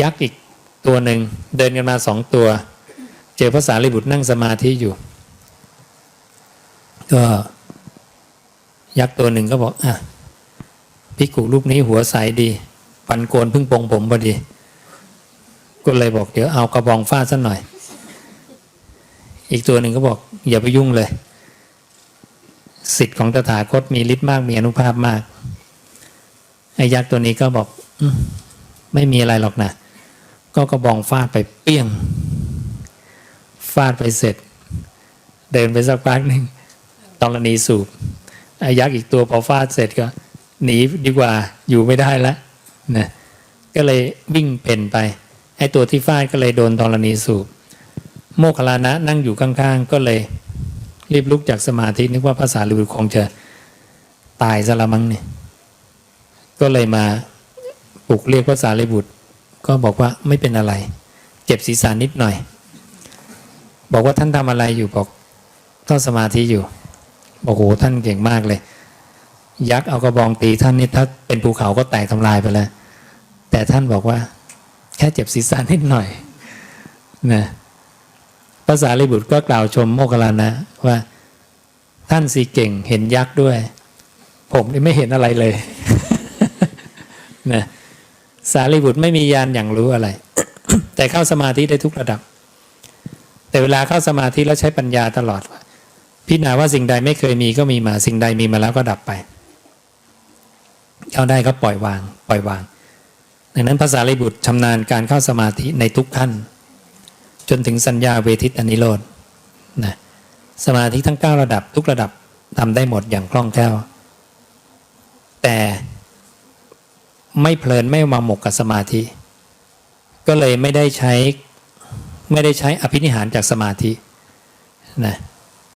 ยักษ์อีกตัวหนึ่งเดินกันมาสองตัว เจอพระสารีบุตรนั่งสมาธิอยู่ ก็ยักษ์ตัวหนึ่งก็บอกอะพิกุรูปนี้หัวใสดีปันโกนพึ่งปงผมพอดี ก็เลยบอกเดี๋ยวเอากระบองฟาดสักหน่อย อีกตัวหนึ่งก็บอก อย่าไปยุ่งเลย สิทธิ์ของตถาคตมีฤทธิ์มากมีอนุภาพมากไอ้ยักษ์ตัวนี้ก็บอกอ ไม่มีอะไรหรอกนะ ก็กระบองฟาดไปเปี้ยง ฟาดไปเสร็จ เดินไปสักพักหนึ่งตรณีสูบไอ้ยักษ์อีกตัวพอฟาดเสร็จก็ หนีดีกว่าอยู่ไม่ได้แล้วนะก็เลยวิ่งเป็นไปไอ้ตัวที่ฟาดก็เลยโดนธรณีสูบ โมคลลานะนั่งอยู่ข้างๆ ก็เลยรีบลุกจากสมาธินึกว่าภาษาลิบุตรคงจะตายซะละมั้งเนี่ยก็เลยมา ปลุกเรียกภาษาลิบุตร ก็บอกว่าไม่เป็นอะไร เจ็บศีรษะนิดหน่อย บอกว่าท่านทำอะไรอยู่บอกท่านสมาธิอยู่บอกโอ้โหท่านเก่งมากเลย ยักษ์เอากระบองตีท่านนี่ถ้าเป็นภูเขาก็แตกทำลายไปแล้วแต่ท่านบอกว่า แค่เจ็บศีรษะนิดหน่อยนะภาษาลิบุตรก็กล่าวชมโมคคัลลานะว่า ท่านสีเก่งเห็นยักษ์ด้วย ผมนี่ไม่เห็นอะไรเลยนะ สารีบุตรไม่มียานอย่างรู้อะไร แต่เข้าสมาธิได้ทุกระดับ แต่เวลาเข้าสมาธิแล้วใช้ปัญญาตลอด พิจารณาว่าสิ่งใดไม่เคยมีก็มีมาสิ่งใดมีมาแล้วก็ดับไปเข้าได้ก็ปล่อยวาง ปล่อยวางดังนั้นภาษาลิบุตรชำนาญการเข้าสมาธิในทุกขั้น จนถึงสัญญาเวทิตอนิโรธนะสมาธิทั้ง 9 ระดับทุกระดับทำได้หมดอย่างคล่องแคล่วแต่ ไม่เพลินไม่มาหมกกับสมาธิ ก็เลยไม่ได้ใช้ไม่ได้ใช้อภินิหารจากสมาธินะ